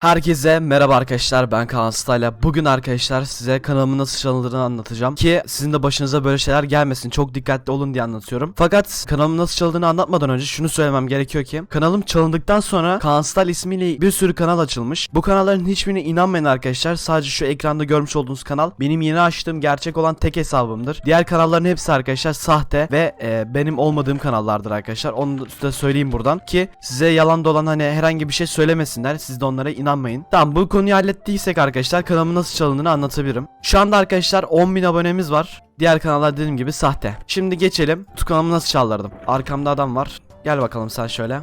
Herkese merhaba arkadaşlar ben Kaan Stayla. Bugün arkadaşlar size kanalımın nasıl çalındığını anlatacağım ki sizin de başınıza böyle şeyler gelmesin çok dikkatli olun diye anlatıyorum. Fakat kanalımın nasıl çalındığını anlatmadan önce şunu söylemem gerekiyor ki kanalım çalındıktan sonra Kaan Style ismiyle bir sürü kanal açılmış. Bu kanalların hiçbirine inanmayın arkadaşlar sadece şu ekranda görmüş olduğunuz kanal benim yeni açtığım gerçek olan tek hesabımdır. Diğer kanalların hepsi arkadaşlar sahte ve e, benim olmadığım kanallardır arkadaşlar. Onu da söyleyeyim buradan ki size yalan dolan hani herhangi bir şey söylemesinler. Siz de onlara inanmayın. Tamam bu konuyu hallettiysek arkadaşlar kanalımın nasıl çalındığını anlatabilirim. Şu anda arkadaşlar 10.000 abonemiz var. Diğer kanallar dediğim gibi sahte. Şimdi geçelim. Tu kanalımı nasıl çaldırdım? Arkamda adam var. Gel bakalım sen şöyle.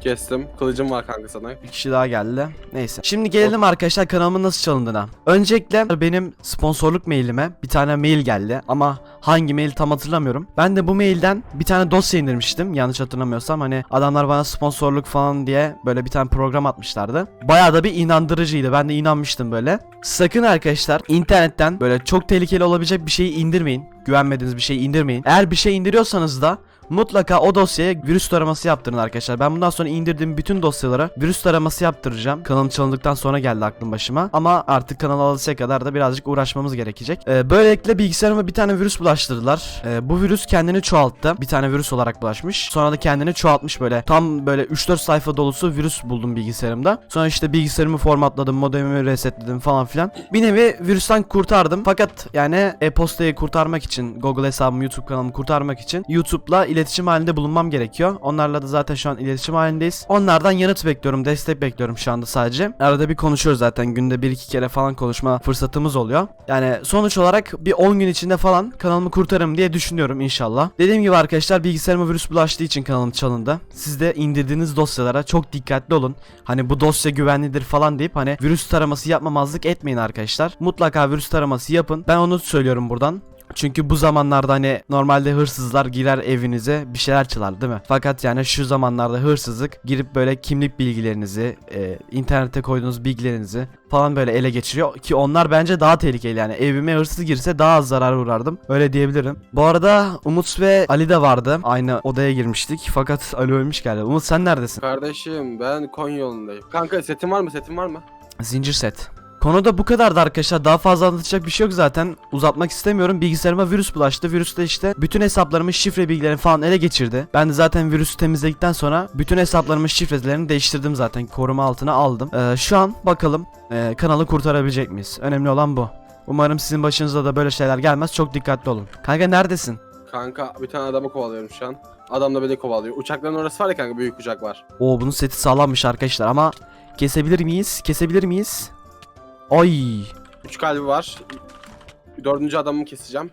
Kestim. Kılıcım var kanka sana. Bir kişi daha geldi. Neyse. Şimdi gelelim arkadaşlar kanalımın nasıl çalındığına. Öncelikle benim sponsorluk mailime bir tane mail geldi ama hangi mail tam hatırlamıyorum. Ben de bu mailden bir tane dosya indirmiştim yanlış hatırlamıyorsam. Hani adamlar bana sponsorluk falan diye böyle bir tane program atmışlardı. Bayağı da bir inandırıcıydı. Ben de inanmıştım böyle. Sakın arkadaşlar internetten böyle çok tehlikeli olabilecek bir şeyi indirmeyin. Güvenmediğiniz bir şeyi indirmeyin. Eğer bir şey indiriyorsanız da Mutlaka o dosyaya virüs taraması yaptırın arkadaşlar. Ben bundan sonra indirdiğim bütün dosyalara virüs taraması yaptıracağım. Kanalım çalındıktan sonra geldi aklım başıma. Ama artık kanala alışacak kadar da birazcık uğraşmamız gerekecek. Ee, böylelikle bilgisayarıma bir tane virüs bulaştırdılar. Ee, bu virüs kendini çoğalttı. Bir tane virüs olarak bulaşmış. Sonra da kendini çoğaltmış böyle. Tam böyle 3-4 sayfa dolusu virüs buldum bilgisayarımda. Sonra işte bilgisayarımı formatladım, modemimi resetledim falan filan. Bir nevi virüsten kurtardım. Fakat yani e-postayı kurtarmak için, Google hesabımı, YouTube kanalımı kurtarmak için YouTube'la iletişim halinde bulunmam gerekiyor. Onlarla da zaten şu an iletişim halindeyiz. Onlardan yanıt bekliyorum, destek bekliyorum şu anda sadece. Arada bir konuşuyoruz zaten. Günde bir iki kere falan konuşma fırsatımız oluyor. Yani sonuç olarak bir 10 gün içinde falan kanalımı kurtarırım diye düşünüyorum inşallah. Dediğim gibi arkadaşlar bilgisayarıma virüs bulaştığı için kanalım çalındı. Siz de indirdiğiniz dosyalara çok dikkatli olun. Hani bu dosya güvenlidir falan deyip hani virüs taraması yapmamazlık etmeyin arkadaşlar. Mutlaka virüs taraması yapın. Ben onu söylüyorum buradan. Çünkü bu zamanlarda hani normalde hırsızlar girer evinize bir şeyler çalar değil mi? Fakat yani şu zamanlarda hırsızlık girip böyle kimlik bilgilerinizi, e, internete koyduğunuz bilgilerinizi falan böyle ele geçiriyor ki onlar bence daha tehlikeli yani evime hırsız girse daha az zarar uğrardım öyle diyebilirim. Bu arada Umut ve Ali de vardı aynı odaya girmiştik fakat Ali ölmüş galiba. Umut sen neredesin? Kardeşim ben Konya yolundayım. Kanka setin var mı? Setin var mı? Zincir set. Konuda bu kadardı arkadaşlar. Daha fazla anlatacak bir şey yok zaten. Uzatmak istemiyorum. Bilgisayarıma virüs bulaştı. Virüs de işte bütün hesaplarımın şifre bilgilerini falan ele geçirdi. Ben de zaten virüsü temizledikten sonra bütün hesaplarımın şifrelerini değiştirdim zaten. Koruma altına aldım. Ee, şu an bakalım e, kanalı kurtarabilecek miyiz? Önemli olan bu. Umarım sizin başınıza da böyle şeyler gelmez. Çok dikkatli olun. Kanka neredesin? Kanka bir tane adamı kovalıyorum şu an. Adam da beni kovalıyor. Uçakların orası var ya kanka büyük uçak var. Oo bunun seti sağlammış arkadaşlar ama kesebilir miyiz? Kesebilir miyiz? Ay. Üç kalbi var. Dördüncü adamımı keseceğim.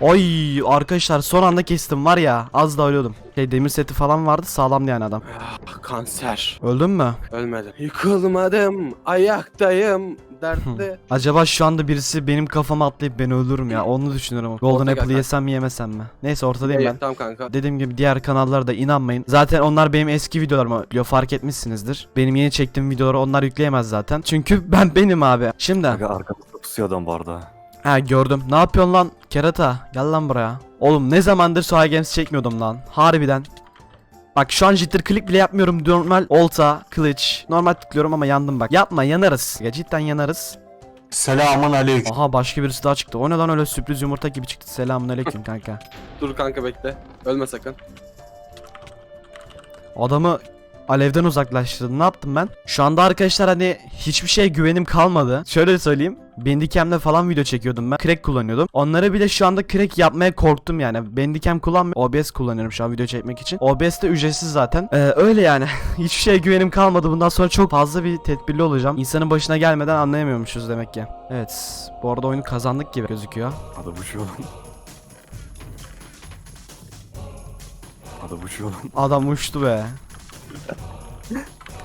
Ay arkadaşlar son anda kestim var ya az da ölüyordum. Şey demir seti falan vardı sağlamdı yani adam. Ah, kanser. Öldün mü? Ölmedim. Yıkılmadım. Ayaktayım. Dertli. Acaba şu anda birisi benim kafama atlayıp beni öldürür ya onu düşünüyorum. Golden Orta Apple'ı yesem mi yemesem mi? Neyse ortadayım ben. İyi, Tamam kanka. Dediğim gibi diğer kanallara da inanmayın. Zaten onlar benim eski videolarımı yüklüyor fark etmişsinizdir. Benim yeni çektiğim videoları onlar yükleyemez zaten. Çünkü ben benim abi. Şimdi Aga arkamızda pusuyor adam bu arada. Ha gördüm. Ne yapıyorsun lan kerata? Gel lan buraya. Oğlum ne zamandır Suha Games çekmiyordum lan. Harbiden. Bak şu an jitter click bile yapmıyorum. Normal olta, kılıç. Normal tıklıyorum ama yandım bak. Yapma yanarız. Ya cidden yanarız. Selamun aleyküm. Aha başka birisi daha çıktı. O ne lan öyle sürpriz yumurta gibi çıktı. Selamun aleyküm kanka. Dur kanka bekle. Ölme sakın. Adamı alevden uzaklaştırdı. Ne yaptım ben? Şu anda arkadaşlar hani hiçbir şeye güvenim kalmadı. Şöyle söyleyeyim. Bandicam'le falan video çekiyordum ben. Crack kullanıyordum. Onlara bile şu anda crack yapmaya korktum yani. Bandicam kullanmıyorum. OBS kullanıyorum şu an video çekmek için. OBS de ücretsiz zaten. Ee, öyle yani. hiçbir şeye güvenim kalmadı. Bundan sonra çok fazla bir tedbirli olacağım. İnsanın başına gelmeden anlayamıyormuşuz demek ki. Evet. Bu arada oyunu kazandık gibi gözüküyor. Adam uçuyor lan. Adam uçuyor lan. Adam uçtu be.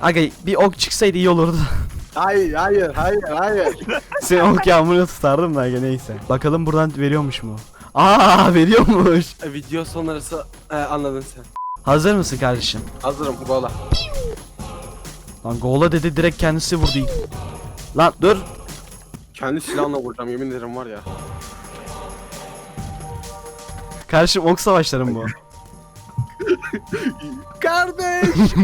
Aga bir ok çıksaydı iyi olurdu. Hayır hayır hayır hayır. Seni ok yağmuruna tutardım da aga neyse. Bakalım buradan veriyormuş mu? Aa veriyormuş. E, Video sonrası e, anladın sen. Hazır mısın kardeşim? Hazırım gola. Lan gola dedi direkt kendisi vurdu. Lan dur. Kendi silahımla vuracağım yemin ederim var ya. Kardeşim ok savaşlarım bu. Kardeş.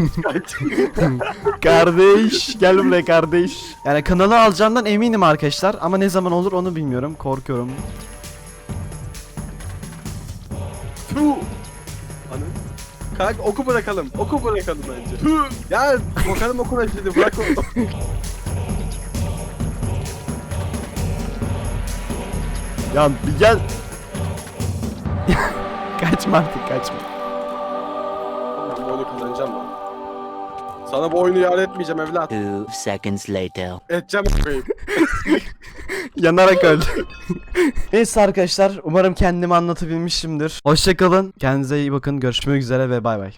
Kardeş gel buraya kardeş. Yani kanalı alacağımdan eminim arkadaşlar ama ne zaman olur onu bilmiyorum. Korkuyorum. Anı. Kanka oku bırakalım. Oku bırakalım bence. Tüh. Ya bakalım okuna şimdi bırak o. Ya bir gel. kaçma artık kaçma. Sana bu oyunu yar etmeyeceğim evlat. Two seconds later. Edeceğim koyayım. Yanarak öldü. Neyse arkadaşlar umarım kendimi anlatabilmişimdir. Hoşçakalın. Kendinize iyi bakın. Görüşmek üzere ve bay bay.